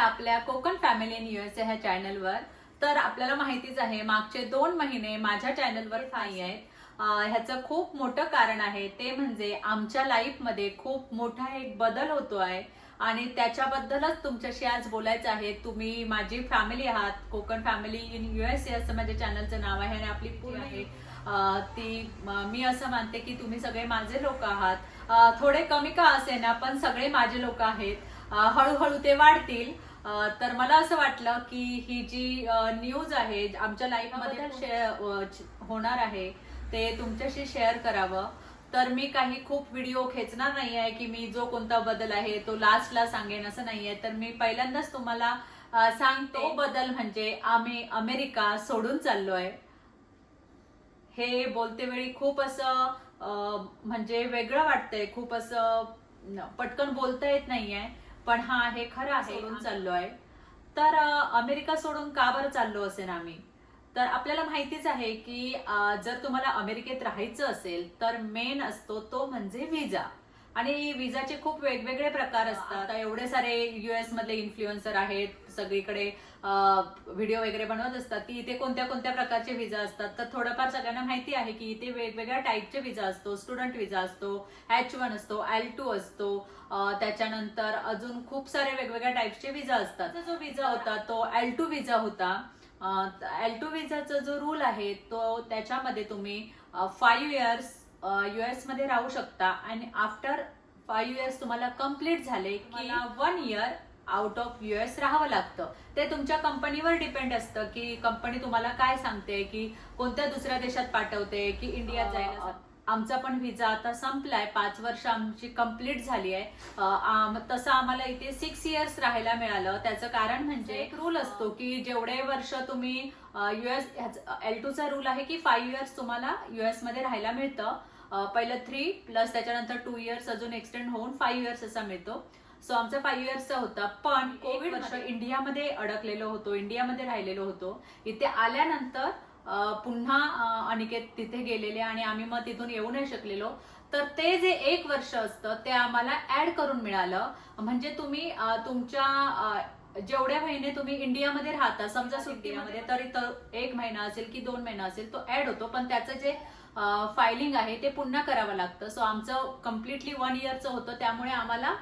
आपल्या Konkan family in USA ह्या चॅनलवर तर आपल्याला माहितीच आहे मागचे दोन महिने माझ्या चॅनलवर नाही आहेत. ह्याचं खूप मोठं कारण आहे ते म्हणजे आमच्या लाईफमध्ये खूप मोठा एक बदल होतो आहे. आणि त्याच्याबद्दलच तुमच्याशी आज बोलायचं आहे. तुम्ही माझी फॅमिली आहात कोकण फॅमिली इन युएसए असं माझ्या चॅनलचं नाव आहे आणि आपली पूर्ण आहे अं, ती म- असं मानते की तुम्ही सगळे माझे लोक आहात. थोडे कमी का असे ना पण सगळे माझे लोक आहेत. हळूहळू ते वाढतील. तर मला असं वाटलं की ही जी न्यूज आहे आमच्या लाईफमध्ये शेअर होणार आहे ते तुमच्याशी शेअर करावं. तर मी काही खूप व्हिडिओ खेचणार नाही आहे की मी जो कोणता बदल आहे तो लास्टला सांगेन असं नाही आहे तर मी पहिल्यांदाच तुम्हाला सांगते. तो बदल म्हणजे आम्ही अमेरिका सोडून चाललोय. हे बोलते वेळी खूप असं म्हणजे वेगळं वाटतंय. खूप असं पटकन बोलता येत नाहीये. पण हा हे खरं आहे. सोडून चाललोय. तर अमेरिका सोडून का बरं चाललो असेल आम्ही? तर आपल्याला माहितीच आहे की जर तुम्हाला अमेरिकेत राहायचं असेल तर मेन असतो तो म्हणजे विजा आणि विजाचे खूप वेगवेगळे प्रकार असतात. एवढे सारे युएस मधले इन्फ्लुएन्सर आहेत सगळीकडे व्हिडिओ वगैरे बनवत असतात की इथे कोणत्या कोणत्या प्रकारचे विजा असतात. तर थोडंफार सगळ्यांना माहिती आहे की इथे वेगवेगळ्या टाईपचे विजा असतो. स्टुडंट विजा असतो एच वन असतो एल टू असतो. त्याच्यानंतर अजून खूप सारे वेगवेगळ्या टाईपचे विजा असतात. जो विजा होता तो एल टू विजा होता. एल टू विजाचा जो रूल आहे तो त्याच्यामध्ये तुम्ही फाईव्ह इयर्स युएसमध्ये राहू शकता. आणि आफ्टर फाईव्ह इयर्स तुम्हाला कंप्लीट झाले की one year out of US राहावं लागतं. ते तुमच्या कंपनीवर डिपेंड असतं की कंपनी तुम्हाला काय सांगते की कोणत्या दुसऱ्या देशात पाठवते की इंडियात जायला आमचा पण व्हिजा आता संपलाय. पाच वर्ष आमची कंप्लीट झाली आहे. तसं आम्हाला इथे सिक्स इयर्स राहायला मिळालं. त्याचं कारण म्हणजे एक रूल असतो की जेवढे वर्ष तुम्ही युएस एल टूचा रूल आहे की फाईव्ह इयर्स तुम्हाला युएसमध्ये राहायला मिळतं. पहिलं थ्री प्लस त्याच्यानंतर टू इयर्स अजून एक्सटेंड होऊन फाईव्ह इयर्स असा मिळतो. सो आमचा फाईव्ह इयर्सचा होता. पण कोविड वर्ष. इंडियामध्ये अडकलेलो होतो इंडियामध्ये राहिलेलो होतो. इथे आल्यानंतर पुन्हा अनिकेत तिथे गेलेले आणि आम्ही मग तिथून येऊ नाही शकलेलो. तर ते जे एक वर्ष असतं ते आम्हाला ऍड करून मिळालं. म्हणजे तुम्ही तुमच्या जेवढ्या महिने तुम्ही इंडियामध्ये राहता समजा सुट्टीमध्ये तरी तर एक महिना असेल की दोन महिना असेल तो ऍड होतो. पण त्याचं जे फायलिंग आहे ते पुन्हा करावं लागतं. सो आमचं कम्प्लिटली वन इयरचं होतं त्यामुळे आम्हाला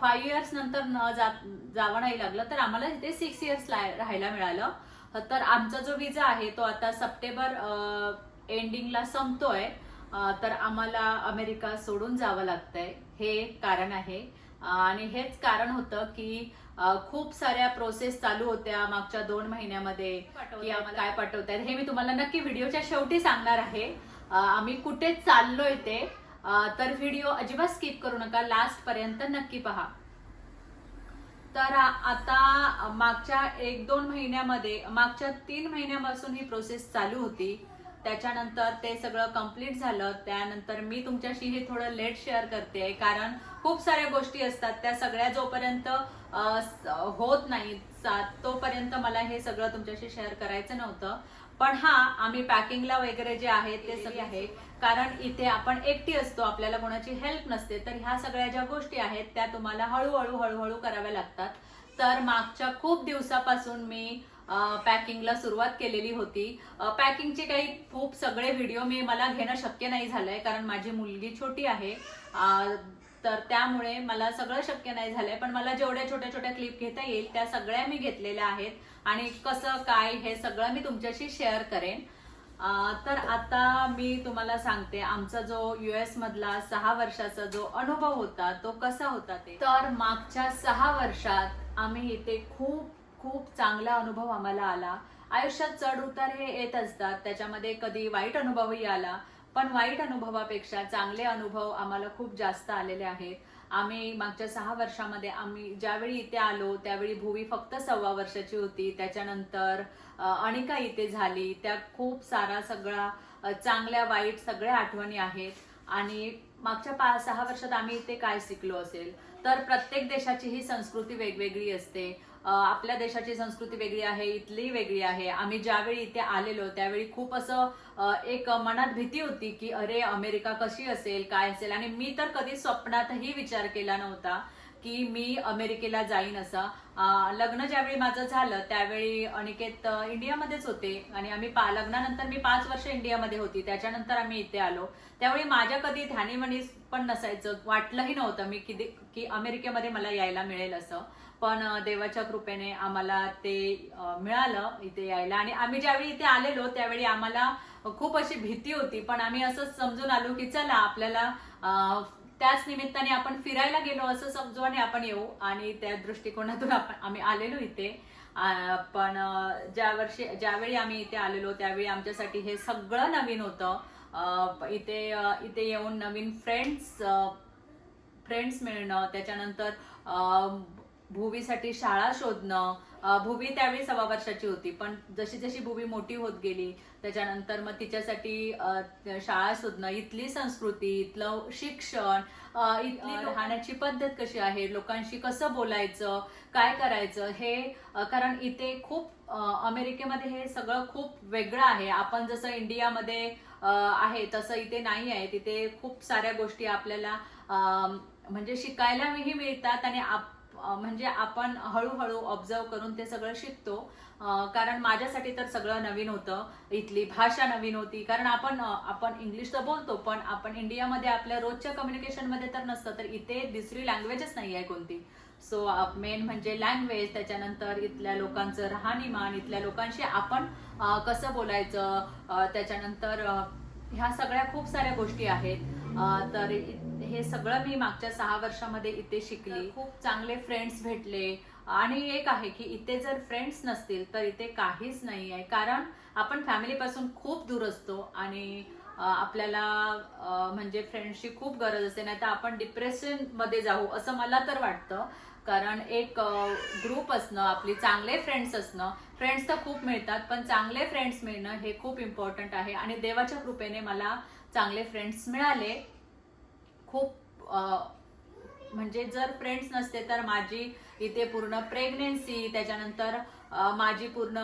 फाईव्ह इयर्स नंतर न जा- जावं नाही लागलं. तर आम्हाला इथे सिक्स इयर्स राहायला मिळालं. तर आमचा जो विजा आहे तो आता सप्टेंबर एंडिंगला संपतोय. तर आम्हाला अमेरिका सोडून जावं लागतंय. हे कारण आहे. आणि हेच कारण होतं की खूप साऱ्या प्रोसेस चालू होत्या मागच्या दोन महिन्यामध्ये. की आम्हाला काय पाठवतायत. हे मी तुम्हाला नक्की व्हिडिओच्या शेवटी सांगणार आहे. आम्ही कुठे चाललोय ते. तर व्हिडिओ अजिबात स्किप करू नका. लास्ट पर्यंत नक्की पहा. तर आता मागच्या एक दोन महिन्यामध्ये मागच्या तीन महिन्यापासून ही प्रोसेस चालू होती. त्याच्यानंतर ते सगळं कंप्लीट झालं. त्यानंतर मी तुमच्याशी हे थोडं लेट शेअर करते. कारण खूप साऱ्या गोष्टी असतात. त्या सगळ्या जोपर्यंत होत नाही तोपर्यंत मला हे सगळं तुमच्याशी शेअर करायचं नव्हतं. पण हा आम्ही पॅकिंगला वगैरे जे आहे ते सगळे आहे. कारण इथे आपण एकटी असतो आपल्याला कोणाची हेल्प नसते तर ह्या सगळ्या ज्या गोष्टी आहेत त्या तुम्हाला हळूहळू हळूहळू कराव्या लागतात. तर मागच्या खूप दिवसापासून मी पॅकिंगला सुरुवात केलेली होती. पॅकिंगचे काही खूप सगळे व्हिडिओ मी मला घेणं शक्य नाही झालंय कारण माझी मुलगी छोटी आहे. तर त्यामुळे मला सगळं शक्य नाही झालंय पण मला जेवढ्या छोट्या छोट्या क्लिप घेता येईल त्या सगळ्या मी घेतलेल्या आहेत. आणि कसं काय हे सगळं मी तुमच्याशी शेअर करेन. तर आता मी तुम्हाला सांगते आमचा जो युएस मधला सहा वर्षाचा जो अनुभव होता तो कसा होता ते. तर मागच्या सहा वर्षात आम्ही इथे खूप खूप चांगला अनुभव आम्हाला आला. आयुष्यात चढ उतार हे येत असतात त्याच्यामध्ये कधी वाईट अनुभवही आला पण वाईट अनुभवापेक्षा चांगले अनुभव आम्हाला खूप जास्त आलेले आहेत. आम्ही मागच्या सहा वर्षामध्ये आम्ही ज्यावेळी इथे आलो त्यावेळी भुवी फक्त सव्वा वर्षाची होती. त्याच्यानंतर अ, अनिका इथे झाली. त्या खूप सारा सगळा चांगल्या वाईट सगळ्या आठवणी आहेत. आणि मागच्या पाच सहा वर्षात आम्ही इथे काय शिकलो असेल? तर प्रत्येक देशाची ही संस्कृती वेगवेगळी असते. आपल्या देशाची संस्कृती वेगळी आहे इथली वेगळी आहे. आम्ही ज्यावेळी इथे आलेलो त्यावेळी खूप असं एक मनात भीती होती की अरे अमेरिका कशी असेल काय असेल? आणि मी तर कधी स्वप्नातही विचार केला नव्हता की मी अमेरिकेला जाईन असं. लग्न ज्यावेळी माझं झालं त्यावेळी अनिकेत इंडियामध्येच होते. आणि आम्ही पा लग्नानंतर मी पाच वर्ष इंडियामध्ये होती. त्याच्यानंतर आम्ही इथे आलो. त्यावेळी माझ्या कधी ध्यानीमनी पण नसायचं वाटलंही नव्हतं मी की की अमेरिकेमध्ये मला यायला मिळेल असं. पण देवाच्या कृपेने आम्हाला ते मिळालं इथे यायला. आणि आम्ही ज्यावेळी इथे आलेलो त्यावेळी आम्हाला खूप अशी भीती होती. पण आम्ही असं समजून आलो की चला आपल्याला त्याच निमित्ताने आपण फिरायला गेलो असं समजू आणि आपण येऊ. आणि त्या दृष्टिकोनातून आपण आम्ही आलेलो इथे. पण ज्या वर्षी ज्यावेळी आम्ही इथे आलेलो त्यावेळी आमच्यासाठी हे सगळं नवीन होतं. इथे इथे येऊन नवीन फ्रेंड्स फ्रेंड्स मिळणं त्याच्यानंतर भुवीसाठी शाळा शोधणं भुवी त्यावेळी सव्वा वर्षाची होती पण जशी जशी भुवी मोठी होत गेली त्याच्यानंतर मग तिच्यासाठी शाळा शोधणं इथली संस्कृती इथलं शिक्षण इथली राहण्याची पद्धत कशी आहे लोकांशी कसं बोलायचं काय करायचं हे कारण इथे खूप अमेरिकेमध्ये हे सगळं खूप वेगळं आहे. आपण जसं इंडियामध्ये आहे तसं इथे नाही आहे. तिथे खूप साऱ्या गोष्टी आपल्याला अं, म्हणजे शिकायलाही मिळतात आणि आप म्हणजे आपण हळूहळू ऑब्झर्व करून ते सगळं शिकतो. कारण माझ्यासाठी तर सगळं नवीन होतं. इथली भाषा नवीन होती. कारण आपण आपण इंग्लिश तर बोलतो पण आपण इंडियामध्ये आपल्या रोजच्या कम्युनिकेशनमध्ये तर नसतं तर इथे दुसरी लँग्वेजच नाही आहे कोणती. सो मेन म्हणजे लँग्वेज त्याच्यानंतर इथल्या लोकांचं राहणीमान इथल्या लोकांशी आपण कसं बोलायचं त्याच्यानंतर ह्या सगळ्या खूप साऱ्या गोष्टी आहेत. तर हे सगळं मी मागच्या सहा वर्षामध्ये इथे शिकली. खूप चांगले फ्रेंड्स भेटले. आणि एक आहे की इथे जर फ्रेंड्स नसतील तर इथे काहीच नाही आहे. कारण आपण फॅमिलीपासून खूप दूर असतो आणि आपल्याला म्हणजे फ्रेंड्सची खूप गरज असते. नाही तर आपण डिप्रेशनमध्ये जाऊ असं मला तर वाटतं. कारण एक ग्रुप असणं आपली चांगले फ्रेंड्स असणं फ्रेंड्स तर खूप मिळतात पण चांगले फ्रेंड्स मिळणं हे खूप इम्पॉर्टंट आहे. आणि देवाच्या कृपेने मला चांगले फ्रेंड्स मिळाले. खूप म्हणजे जर फ्रेंड्स नसते तर माझी इथे पूर्ण प्रेग्नेन्सी त्याच्यानंतर माझी पूर्ण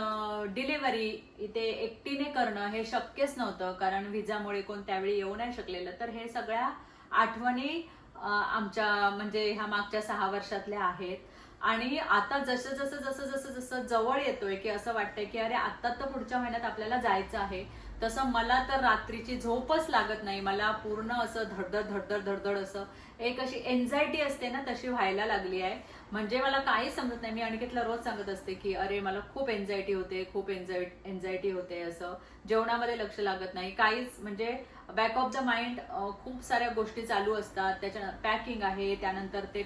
डिलिव्हरी इथे एकटीने करणं हे शक्यच नव्हतं. कारण विजामुळे कोण त्यावेळी येऊ नाही शकलेलं. तर हे सगळ्या आठवणी आमच्या म्हणजे ह्या मागच्या सहा वर्षातल्या आहेत. आणि आता जसं जसं जसं जसं जसं जवळ येतोय की असं वाटतंय की अरे आता तर पुढच्या महिन्यात आपल्याला जायचं आहे. तसं मला तर रात्रीची झोपच लागत नाही. मला पूर्ण असं धडधड धडधड धडधड असं एक अशी एन्झायटी असते ना तशी व्हायला लागली आहे. म्हणजे मला काही समजत नाही. मी अनिकेतला रोज सांगत असते की अरे मला खूप एन्झायटी होते खूप एन्झाय एन्झायटी होते असं. जेवणामध्ये लक्ष लागत नाही. काहीच म्हणजे बॅक ऑफ द माइंड खूप साऱ्या गोष्टी चालू असतात. त्याच्या पॅकिंग आहे त्यानंतर ते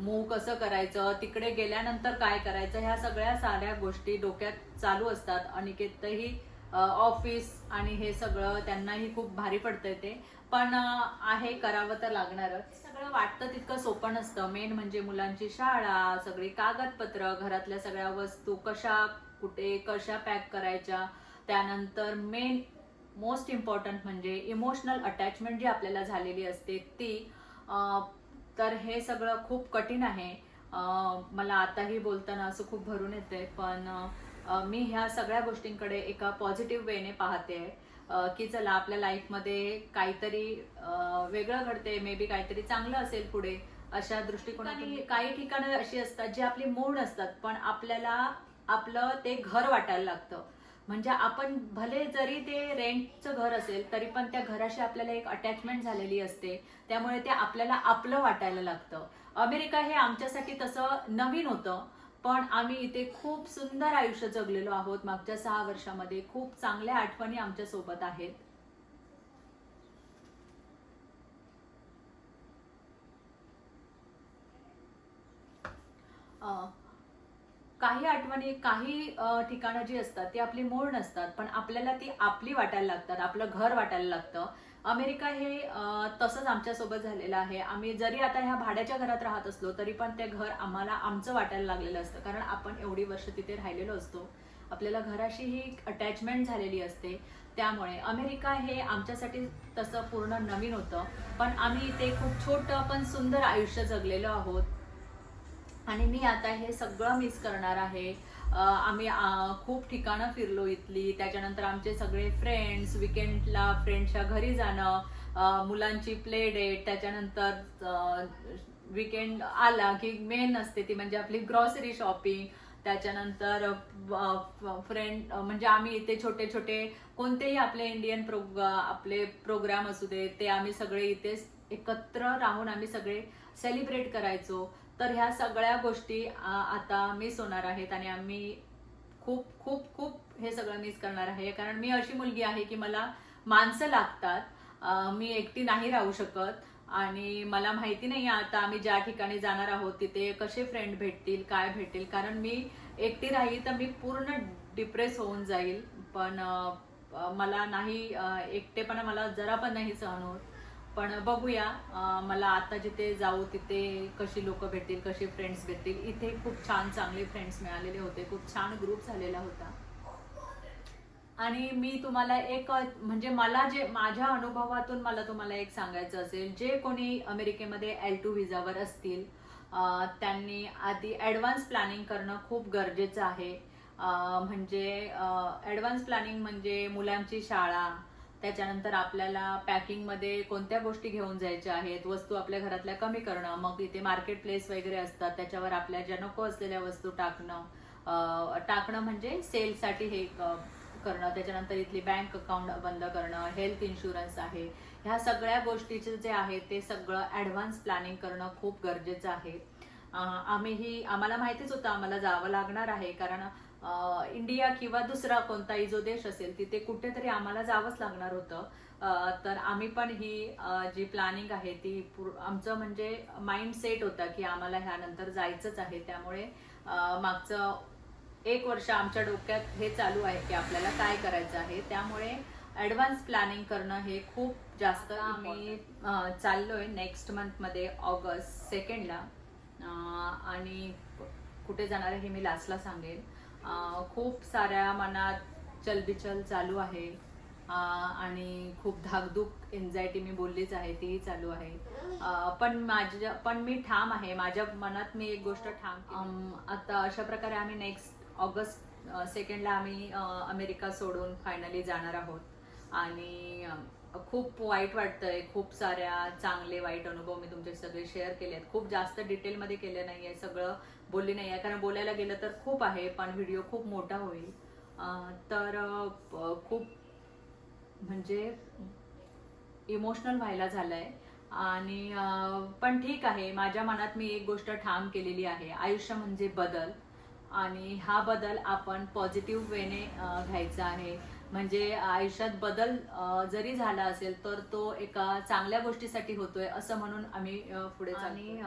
मूव कसं करायचं तिकडे गेल्यानंतर काय करायचं ह्या सगळ्या साऱ्या गोष्टी डोक्यात चालू असतात. अनिकेतही ऑफिस आणि हे सगळं त्यांनाही खूप भारी पडतंय ते. पण आहे करावं तर लागणारच. सगळं वाटतं तितकं सोपं नसतं. मेन म्हणजे मुलांची शाळा सगळी कागदपत्र घरातल्या सगळ्या वस्तू कशा कुठे कशा पॅक करायच्या. त्यानंतर मेन मोस्ट इम्पॉर्टंट म्हणजे इमोशनल अटॅचमेंट जी आपल्याला झालेली असते ती तर हे सगळं खूप कठीण आहे. मला आताही बोलताना असं खूप भरून येते पण मी ह्या सगळ्या गोष्टींकडे एका पॉझिटिव्ह वेने पाहते अं, की चला आपल्या लाईफमध्ये काहीतरी वेगळं घडते मे बी काहीतरी चांगलं असेल पुढे अशा दृष्टिकोनाने काही ठिकाणं अशी असतात जी आपली मूळ नसतात पण आपल्याला आपलं ते घर वाटायला लागतं. म्हणजे आपण भले जरी ते रेंटचं घर असेल तरी पण त्या घराशी आपल्याला एक अटॅचमेंट झालेली असते. त्यामुळे ते आपल्याला आपलं वाटायला लागतं. अमेरिका हे आमच्यासाठी तसं नवीन होतं. पण आम्ही इथे खूप सुंदर आयुष्य जगलेलो आहोत. मागच्या सहा वर्षामध्ये खूप चांगल्या आठवणी आमच्यासोबत आहेत. अं, काही आठवणी काही ठिकाणं जी असतात ती आपली मूळ नसतात पण आपल्याला ती आपली वाटायला लागतात आपलं घर वाटायला लागतं. अमेरिका हे तसंच आमच्यासोबत झालेलं आहे. आम्ही जरी आता ह्या भाड्याच्या घरात राहत असलो तरी पण ते घर आम्हाला आमचं वाटायला लागलेलं असतं. कारण आपण एवढी वर्ष तिथे राहिलेलो असतो. आपल्याला घराशी ही अटॅचमेंट झालेली असते. त्यामुळे अमेरिका हे आमच्यासाठी तसं पूर्ण नवीन होतं. पण आम्ही इथे खूप छोटं पण सुंदर आयुष्य जगलेलो आहोत. आणि मी आता हे सगळं मिस करणार आहे. आम्ही खूप ठिकाणं फिरलो इथली. त्याच्यानंतर आमचे सगळे फ्रेंड्स विकेंडला फ्रेंड्सच्या घरी जाणं मुलांची प्ले डेट त्याच्यानंतर विकेंड आला की मेन असते ती म्हणजे आपली ग्रॉसरी शॉपिंग त्याच्यानंतर फ्रेंड म्हणजे आम्ही इथे छोटे छोटे कोणतेही आपले इंडियन प्रोग आपले प्रोग्राम असू दे ते आम्ही सगळे इथे एकत्र राहून आम्ही सगळे सेलिब्रेट करायचो. तर ह्या सगळ्या गोष्टी आता मिस होणार आहेत आणि आम्ही खूप खूप खूप हे सगळं मिस करणार आहे. कारण मी अशी मुलगी आहे की मला माणसं लागतात. मी एकटी नाही राहू शकत. आणि मला माहिती नाही आता आम्ही ज्या ठिकाणी जाणार आहोत तिथे कसे फ्रेंड भेटतील काय भेटतील. कारण मी एकटी राहील तर मी पूर्ण डिप्रेस होऊन जाईल. पण मला नाही एकटेपणा मला जरा पण नाही सहन होत. पण बघूया मला आता जिथे जाऊ तिथे कशी लोक भेटतील कसे फ्रेंड्स भेटतील. इथे खूप छान चांगले फ्रेंड्स मिळालेले होते. खूप छान ग्रुप झालेला होता. आणि मी तुम्हाला एक म्हणजे मला जे माझ्या अनुभवातून मला तुम्हाला एक सांगायचं असेल. जे कोणी अमेरिकेमध्ये एल टू व्हिजावर असतील त्यांनी आधी ॲडव्हान्स प्लॅनिंग करणं खूप गरजेचं आहे. म्हणजे ॲडव्हान्स प्लॅनिंग म्हणजे मुलांची शाळा त्याच्यानंतर आपल्याला पॅकिंगमध्ये कोणत्या गोष्टी घेऊन जायच्या आहेत वस्तू आपल्या घरातल्या कमी करणं मग इथे मार्केट प्लेस वगैरे असतात त्याच्यावर आपल्या ज्या नको असलेल्या वस्तू टाकणं टाकणं म्हणजे सेलसाठी हे करणं त्याच्यानंतर इथली बँक अकाउंट बंद करणं हेल्थ इन्शुरन्स आहे. ह्या सगळ्या गोष्टीचे जे आहे ते सगळं ॲडव्हान्स प्लॅनिंग करणं खूप गरजेचं आहे. आम्ही आम्हीही आम्हाला माहितीच होतं आम्हाला जावं लागणार आहे कारण इंडिया किंवा दुसरा कोणताही जो देश असेल तिथे कुठेतरी आम्हाला जावंच लागणार होतं. तर आम्ही पण ही जी प्लॅनिंग आहे ती आमचं म्हणजे माइंड सेट होता की आम्हाला ह्यानंतर जायचंच आहे. त्यामुळे मागचं एक वर्ष आमच्या डोक्यात हे चालू आहे की आपल्याला काय करायचं आहे. त्यामुळे ऍडव्हान्स प्लॅनिंग करणं हे खूप जास्त आम्ही चाललोय नेक्स्ट मंथमध्ये ऑगस्ट सेकंडला आणि कुठे जाणार आहे हे मी लास्टला सांगेन. खूप साऱ्या मनात चलबिचल चालू आहे. आणि खूप धाकधूक एन्झायटी मी बोललीच आहे तीही चालू आहे. पण माझ्या पण मी ठाम आहे. माझ्या मनात मी एक गोष्ट ठाम आता अशा प्रकारे आम्ही नेक्स्ट ऑगस्ट सेकंडला आम्ही अमेरिका सोडून फायनली जाणार आहोत. आणि खूप वाईट वाटतंय खूप साऱ्या चांगले वाईट अनुभव मी तुमचे सगळे शेअर केले आहेत. खूप जास्त डिटेलमध्ये केले नाही आहे सगळं बोलली नाही आहे कारण बोलायला गेलं तर खूप आहे पण व्हिडिओ खूप मोठा होईल. तर खूप म्हणजे इमोशनल व्हायला झालंय. आणि पण ठीक आहे माझ्या मनात मी एक गोष्ट ठाम केलेली आहे. आयुष्य म्हणजे बदल. आणि हा बदल आपण पॉझिटिव्ह वेने घ्यायचा आहे. म्हणजे आयुष्यात बदल जरी झाला असेल तर तो एका चांगल्या गोष्टीसाठी होतोय असं म्हणून आम्ही पुढे आणि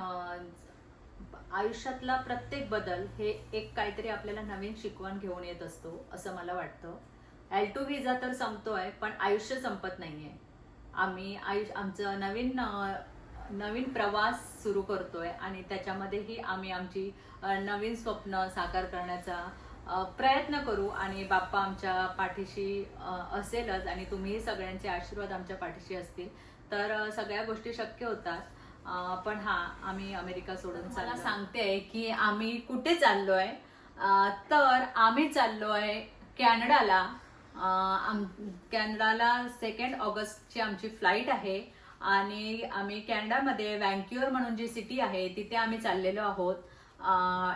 आयुष्यातला प्रत्येक बदल हे एक काहीतरी आपल्याला नवीन शिकवण घेऊन येत असतो असं मला वाटतं. एल टू व्हिजा तर संपतोय पण आयुष्य संपत नाहीये. आम्ही आयुष्य आमचं नवीन नवीन प्रवास सुरू करतोय आणि त्याच्यामध्येही आम्ही आमची नवीन स्वप्न साकार करण्याचा प्रयत्न करू आणि बाप्पा आमच्या पाठीशी असेलच आणि तुम्ही सगळ्यांचे आशीर्वाद आमच्या पाठीशी असतील तर सगळ्या गोष्टी शक्य होतात. पण हा आम्ही अमेरिका सोडून मला सांगते की आम्ही कुठे चाललोय? अं, तर आम्ही चाललोय कॅनडाला. अं, आम- कॅनडाला सेकंड ऑगस्टची आमची फ्लाईट आहे आणि आम्ही कॅनडामध्ये वँक्युअर म्हणून जी सिटी आहे तिथे आम्ही चाललेलो आहोत.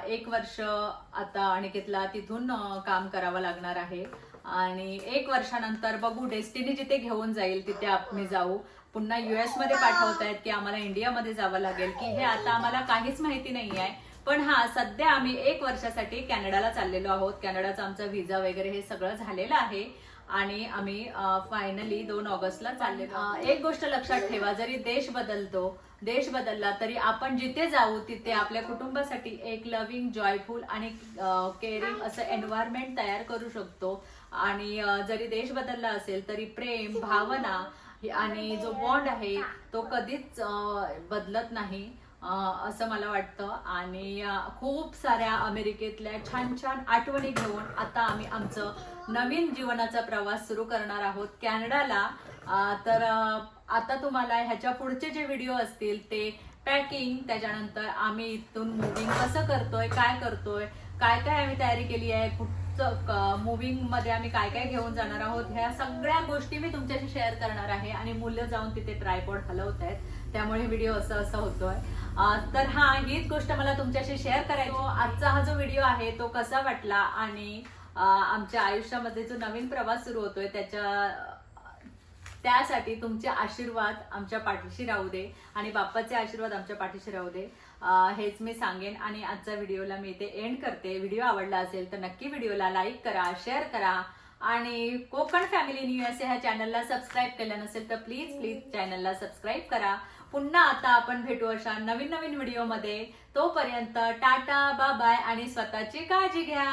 एक वर्ष आता अनिकेतला तिथून काम करावं लागणार आहे. आणि एक वर्षानंतर बघू डेस्टिनी जिथे घेऊन जाईल तिथे आम्ही जाऊ. पुन्हा युएसमध्ये पाठवत आहेत की आम्हाला इंडियामध्ये जावं लागेल की हे आता आम्हाला काहीच माहिती नाही आहे. पण हा सध्या आम्ही एक वर्षासाठी कॅनडाला चाललेलो आहोत. कॅनडाचा आमचा व्हिजा वगैरे हे सगळं झालेलं आहे. आणि आम्ही फायनली दोन ऑगस्टला आहोत. एक गोष्ट लक्षात ठेवा जरी देश बदलतो देश बदलला तरी आपण जिथे जाऊ तिथे आपल्या कुटुंबासाठी एक लव्हिंग जॉयफुल आणि केअरिंग असं एन्व्हायरमेंट तयार करू शकतो आणि जरी देश बदलला असेल तरी प्रेम भावना आणि जो बॉन्ड आहे तो कधीच बदलत नाही असं मला वाटतं. आणि खूप साऱ्या अमेरिकेतल्या छान छान आठवणी घेऊन आता आम्ही आमचं नवीन जीवनाचा प्रवास सुरू करणार आहोत कॅनडाला. तर आता तुम्हाला ह्याच्या पुढचे जे व्हिडिओ असतील ते पॅकिंग त्याच्यानंतर आम्ही इथून मुव्हिंग कसं करतोय काय करतोय काय काय आम्ही तयारी केली आहे कुठचं मुव्हिंगमध्ये आम्ही काय काय घेऊन जाणार आहोत ह्या सगळ्या गोष्टी मी तुमच्याशी शेअर करणार आहे. आणि मुलं जाऊन तिथे ट्रायपॉड हलवत आहेत त्यामुळे व्हिडिओ असं असं होतोय. तर हा हीच गोष्ट मला तुमच्याशी शेअर करायचो आजचा हा जो व्हिडिओ आहे तो कसा वाटला? आणि आमच्या आयुष्यामध्ये जो नवीन प्रवास सुरू होतोय त्याच्या त्यासाठी तुमचे आशीर्वाद आमच्या पाठीशी राहू दे आणि बाप्पाचे आशीर्वाद आमच्या पाठीशी राहू दे. हेच मी सांगेन आणि आजच्या व्हिडिओला मी इथे एंड करते. व्हिडिओ आवडला असेल तर नक्की व्हिडिओला लाईक करा शेअर करा आणि कोकण फॅमिली न्यू असे ह्या चॅनलला सबस्क्राईब केलं नसेल तर प्लीज प्लीज चॅनलला सबस्क्राईब करा. पुन्हा आता आपण भेटू अशा नवीन नवीन व्हिडिओमध्ये. तोपर्यंत टाटा बाय आणि स्वतःची काळजी घ्या.